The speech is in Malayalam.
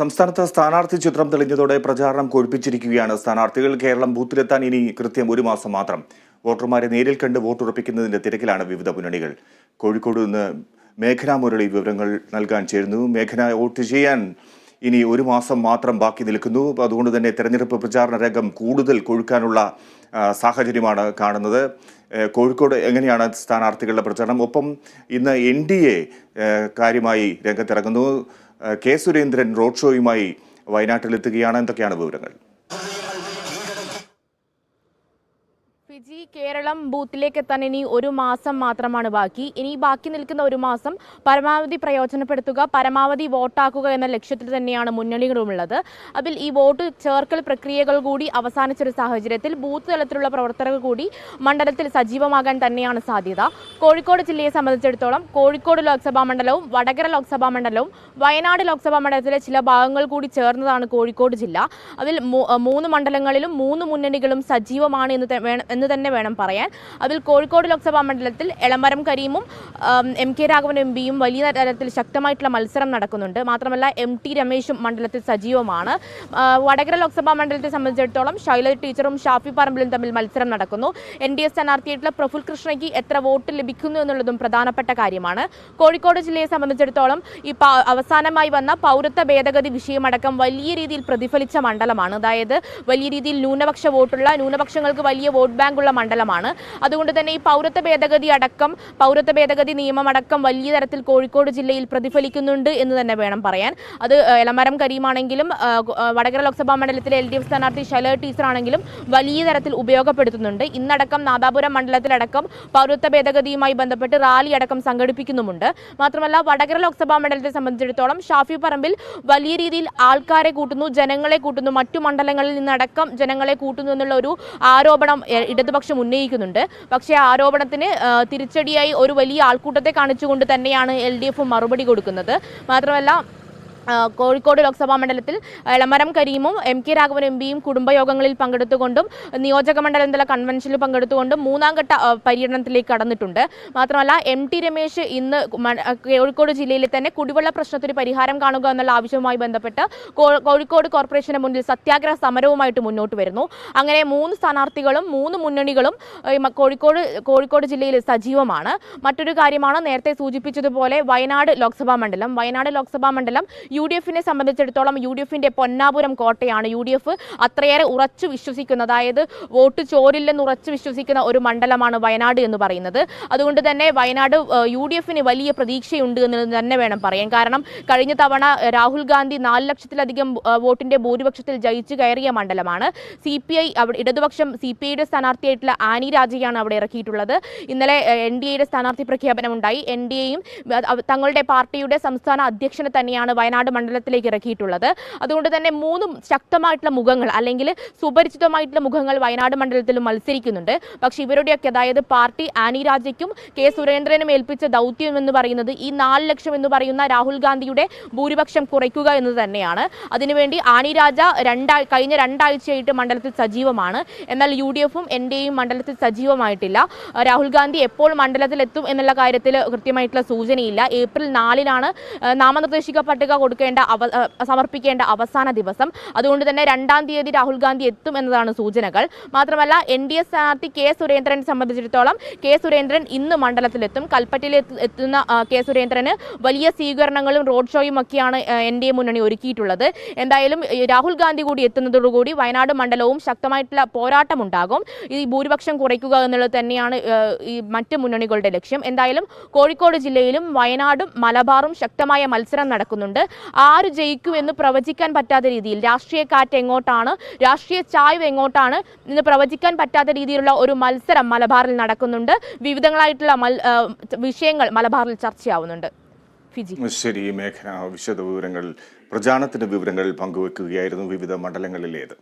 സംസ്ഥാനത്ത് സ്ഥാനാർത്ഥി ചിത്രം തെളിഞ്ഞതോടെ പ്രചാരണം കൊഴുപ്പിച്ചിരിക്കുകയാണ് സ്ഥാനാർത്ഥികൾ കേരളം ബൂത്തിലെത്താൻ ഇനി കൃത്യം ഒരു മാസം മാത്രം. വോട്ടർമാരെ നേരിൽ കണ്ട് വോട്ടുറപ്പിക്കുന്നതിന്റെ തിരക്കിലാണ് വിവിധ മുന്നണികൾ. കോഴിക്കോട് നിന്ന് മേഘന മുരളി വിവരങ്ങൾ നൽകാൻ ചേരുന്നു. മേഘന വോട്ട് ചെയ്യാൻ ഇനി ഒരു മാസം മാത്രം ബാക്കി നിൽക്കുന്നു. അതുകൊണ്ട് തന്നെ തെരഞ്ഞെടുപ്പ് പ്രചാരണ രംഗം കൂടുതൽ കൊഴുക്കാനുള്ള സാഹചര്യമാണ് കാണുന്നത്. കോഴിക്കോട് എങ്ങനെയാണ് സ്ഥാനാർത്ഥികളുടെ പ്രചാരണം? ഒപ്പം ഇന്ന് എൻ ഡി എ കാര്യമായി രംഗത്തിറങ്ങുന്നു. കെ സുരേന്ദ്രൻ റോഡ് ഷോയുമായി വയനാട്ടിലെത്തുകയാണ്. എന്തൊക്കെയാണ് വിവരങ്ങൾ? ഫിജി കേരളം ബൂത്തിലേക്ക് എത്താൻ ഇനി ഒരു മാസം മാത്രമാണ് ബാക്കി. ഇനി ബാക്കി നിൽക്കുന്ന ഒരു മാസം പരമാവധി പ്രയോജനപ്പെടുത്തുക പരമാവധി വോട്ടാക്കുക എന്ന ലക്ഷ്യത്തിൽ തന്നെയാണ് മുന്നണികളുമുള്ളത്. അതിൽ ഈ വോട്ട് ചേർക്കൽ പ്രക്രിയകൾ കൂടി അവസാനിച്ചൊരു സാഹചര്യത്തിൽ ബൂത്ത് തലത്തിലുള്ള പ്രവർത്തകർ കൂടി മണ്ഡലത്തിൽ സജീവമാകാൻ തന്നെയാണ് സാധ്യത. കോഴിക്കോട് ജില്ലയെ സംബന്ധിച്ചിടത്തോളം കോഴിക്കോട് ലോക്സഭാ മണ്ഡലവും വടകര ലോക്സഭാ മണ്ഡലവും വയനാട് ലോക്സഭാ മണ്ഡലത്തിലെ ചില ഭാഗങ്ങൾ കൂടി ചേർന്നതാണ് കോഴിക്കോട് ജില്ല. അതിൽ മൂന്ന് മണ്ഡലങ്ങളിലും മൂന്ന് മുന്നണികളും സജീവമാണ് എന്ന് എന്ന് തന്നെ വേണം പറയാൻ. അതിൽ കോഴിക്കോട് ലോക്സഭാ മണ്ഡലത്തിൽ എളമരം കരീമും എം കെ രാഘവൻ എം പിയും വലിയ തരത്തിൽ ശക്തമായിട്ടുള്ള മത്സരം നടക്കുന്നുണ്ട്. മാത്രമല്ല എം ടി രമേശും മണ്ഡലത്തിൽ സജീവമാണ്. വടകര ലോക്സഭാ മണ്ഡലത്തെ സംബന്ധിച്ചിടത്തോളം ശൈലജ ടീച്ചറും ഷാഫി പറമ്പിലും തമ്മിൽ മത്സരം നടക്കുന്നു. എൻ ഡി എ സ്ഥാനാർത്ഥിയായിട്ടുള്ള പ്രഫുൽ കൃഷ്ണയ്ക്ക് എത്ര വോട്ട് ലഭിക്കുന്നു എന്നുള്ളതും പ്രധാനപ്പെട്ട കാര്യമാണ്. കോഴിക്കോട് ജില്ലയെ സംബന്ധിച്ചിടത്തോളം ഈ അവസാനമായി വന്ന പൗരത്വ ഭേദഗതി വിഷയമടക്കം വലിയ രീതിയിൽ പ്രതിഫലിച്ച മണ്ഡലമാണ്. അതായത് വലിയ രീതിയിൽ ന്യൂനപക്ഷ വോട്ടുള്ള ന്യൂനപക്ഷങ്ങൾക്ക് വലിയ വോട്ട് ബാങ്കുള്ള മണ്ഡലമാണ്. അതുകൊണ്ട് തന്നെ ഈ പൗരത്വ ഭേദഗതി അടക്കം പൗരത്വ ഭേദഗതി നിയമം അടക്കം വലിയ തരത്തിൽ കോഴിക്കോട് ജില്ലയിൽ പ്രതിഫലിക്കുന്നുണ്ട് എന്ന് തന്നെ വേണം പറയാൻ. അത് എളമരം കരീമാണെങ്കിലും വടകര ലോക്സഭാ മണ്ഡലത്തിലെ എൽ ഡി എഫ് സ്ഥാനാർത്ഥി ശൈലജ ടീച്ചറാണെങ്കിലും വലിയ തരത്തിൽ ഉപയോഗപ്പെടുത്തുന്നുണ്ട്. ഇന്നടക്കം നാദാപുരം മണ്ഡലത്തിലടക്കം പൗരത്വ ഭേദഗതിയുമായി ബന്ധപ്പെട്ട് റാലി അടക്കം സംഘടിപ്പിക്കുന്നുമുണ്ട്. മാത്രമല്ല വടകര ലോക്സഭാ മണ്ഡലത്തെ സംബന്ധിച്ചിടത്തോളം ഷാഫി പറമ്പിൽ വലിയ രീതിയിൽ ആൾക്കാരെ കൂട്ടുന്നു ജനങ്ങളെ കൂട്ടുന്നു. മറ്റു മണ്ഡലങ്ങളിൽ നിന്നടക്കം ജനങ്ങളെ കൂട്ടുന്നു എന്നുള്ള ഒരു ആരോപണം ഇടതുപക്ഷം ഉന്നയിക്കുന്നുണ്ട്. പക്ഷേ ആരോപണത്തിന് തിരിച്ചടിയായി ഒരു വലിയ ആൾക്കൂട്ടത്തെ കാണിച്ചുകൊണ്ട് തന്നെയാണ് എൽ മറുപടി കൊടുക്കുന്നത്. മാത്രമല്ല കോഴിക്കോട് ലോക്സഭാ മണ്ഡലത്തിൽ എളമരം കരീമും എം കെ രാഘവൻ എം പിയും കുടുംബയോഗങ്ങളിൽ പങ്കെടുത്തുകൊണ്ടും നിയോജക മണ്ഡലം തല കൺവെൻഷനിൽ പങ്കെടുത്തുകൊണ്ടും മൂന്നാം ഘട്ട പര്യടനത്തിലേക്ക് കടന്നിട്ടുണ്ട്. മാത്രമല്ല എം ടി രമേശ് ഇന്ന് കോഴിക്കോട് ജില്ലയിലെ തന്നെ കുടിവെള്ള പ്രശ്നത്തിന് പരിഹാരം കാണുക എന്നുള്ള ആവശ്യവുമായി ബന്ധപ്പെട്ട് കോഴിക്കോട് കോർപ്പറേഷന് മുന്നിൽ സത്യാഗ്രഹ സമരവുമായിട്ട് മുന്നോട്ട് വരുന്നു. അങ്ങനെ മൂന്ന് സ്ഥാനാർത്ഥികളും മൂന്ന് മുന്നണികളും കോഴിക്കോട് കോഴിക്കോട് ജില്ലയിൽ സജീവമാണ്. മറ്റൊരു കാര്യമാണ് നേരത്തെ സൂചിപ്പിച്ചതുപോലെ വയനാട് ലോക്സഭാ മണ്ഡലം. വയനാട് ലോക്സഭാ മണ്ഡലം യു ഡി എഫിനെ സംബന്ധിച്ചിടത്തോളം യു ഡി എഫിന്റെ പൊന്നാപുരം കോട്ടയാണ് യു ഡി എഫ് അത്രയേറെ ഉറച്ചു വിശ്വസിക്കുന്ന അതായത് വോട്ട് ചോരില്ലെന്ന് ഉറച്ചു വിശ്വസിക്കുന്ന ഒരു മണ്ഡലമാണ് വയനാട് എന്ന് പറയുന്നത്. അതുകൊണ്ട് തന്നെ വയനാട് യു ഡി എഫിന് വലിയ പ്രതീക്ഷയുണ്ട് എന്ന് തന്നെ വേണം പറയാൻ. കാരണം കഴിഞ്ഞ തവണ രാഹുൽ ഗാന്ധി നാല് ലക്ഷത്തിലധികം വോട്ടിന്റെ ഭൂരിപക്ഷത്തിൽ ജയിച്ചു കയറിയ മണ്ഡലമാണ്. സി പി ഐ അവിടെ ഇടതുപക്ഷം സി പി ഐയുടെ സ്ഥാനാർത്ഥിയായിട്ടുള്ള ആനി രാജയാണ് അവിടെ ഇറക്കിയിട്ടുള്ളത്. ഇന്നലെ എൻ ഡി എയുടെ സ്ഥാനാർത്ഥി പ്രഖ്യാപനം ഉണ്ടായി എൻ ഡി എയും തങ്ങളുടെ പാർട്ടിയുടെ സംസ്ഥാന അധ്യക്ഷനെ തന്നെയാണ് വയനാട് മണ്ഡലത്തിലേക്ക് ഇറക്കിയിട്ടുള്ളത്. അതുകൊണ്ട് തന്നെ മൂന്ന് ശക്തമായിട്ടുള്ള മുഖങ്ങൾ അല്ലെങ്കിൽ സുപരിചിതമായിട്ടുള്ള മുഖങ്ങൾ വയനാട് മണ്ഡലത്തിൽ മത്സരിക്കുന്നുണ്ട്. പക്ഷേ ഇവരുടെയൊക്കെ അതായത് പാർട്ടി ആനി രാജയ്ക്കും കെ സുരേന്ദ്രനും ഏൽപ്പിച്ച ദൗത്യം എന്ന് പറയുന്നത് ഈ നാല് ലക്ഷം എന്ന് പറയുന്ന രാഹുൽ ഗാന്ധിയുടെ ഭൂരിപക്ഷം കുറയ്ക്കുക എന്ന് തന്നെയാണ്. അതിനുവേണ്ടി ആനി രാജ രണ്ടാ കഴിഞ്ഞ രണ്ടാഴ്ചയായിട്ട് മണ്ഡലത്തിൽ സജീവമാണ്. എന്നാൽ യു ഡി എഫും എൻ മണ്ഡലത്തിൽ സജീവമായിട്ടില്ല. രാഹുൽ ഗാന്ധി എപ്പോൾ മണ്ഡലത്തിൽ എത്തും എന്നുള്ള കാര്യത്തിൽ കൃത്യമായിട്ടുള്ള സൂചനയില്ല. ഏപ്രിൽ നാലിനാണ് നാമനിർദ്ദേശിക്ക നാമനിർദ്ദേശിക പട്ടിക കൊടുക്കേണ്ട അവ സമർപ്പിക്കേണ്ട അവസാന ദിവസം. അതുകൊണ്ട് തന്നെ രണ്ടാം തീയതി രാഹുൽ ഗാന്ധി എത്തും എന്നതാണ് സൂചനകൾ. മാത്രമല്ല എൻ ഡി എ സ്ഥാനാർത്ഥി കെ സുരേന്ദ്രനെ സംബന്ധിച്ചിടത്തോളം കെ സുരേന്ദ്രൻ ഇന്ന് മണ്ഡലത്തിലെത്തും. കൽപ്പറ്റയിൽ എത്തു- എത്തുന്ന കെ സുരേന്ദ്രന് വലിയ സ്വീകരണങ്ങളും റോഡ് ഷോയും ഒക്കെയാണ് എൻ ഡി എ മുന്നണി ഒരുക്കിയിട്ടുള്ളത്. എന്തായാലും രാഹുൽ ഗാന്ധി കൂടി എത്തുന്നതോടുകൂടി വയനാട് മണ്ഡലവും ശക്തമായിട്ടുള്ള പോരാട്ടമുണ്ടാകും. ഈ ഭൂരിപക്ഷം കുറയ്ക്കുക എന്നുള്ളത് തന്നെയാണ് ഈ മറ്റ് മുന്നണികളുടെ ലക്ഷ്യം. എന്തായാലും കോഴിക്കോട് ജില്ലയിലും വയനാടും മലബാറും ശക്തമായ മത്സരം നടക്കുന്നുണ്ട്. ആര് ജയിക്കും എന്ന് പ്രവചിക്കാൻ പറ്റാത്ത രീതിയിൽ. രാഷ്ട്രീയ കാറ്റ് എങ്ങോട്ടാണ്? രാഷ്ട്രീയ ചായ്വ് എങ്ങോട്ടാണ് എന്ന് പ്രവചിക്കാൻ പറ്റാത്ത രീതിയിലുള്ള ഒരു മത്സരം മലബാറിൽ നടക്കുന്നുണ്ട്. വിവിധങ്ങളായിട്ടുള്ള വിഷയങ്ങൾ മലബാറിൽ ചർച്ചയാവുന്നുണ്ട്. ശരി മേഘന വിശദ വിവരങ്ങൾ പ്രചാരണത്തിന്റെ വിവരങ്ങൾ പങ്കുവെക്കുകയായിരുന്നു വിവിധ മണ്ഡലങ്ങളിലേത്.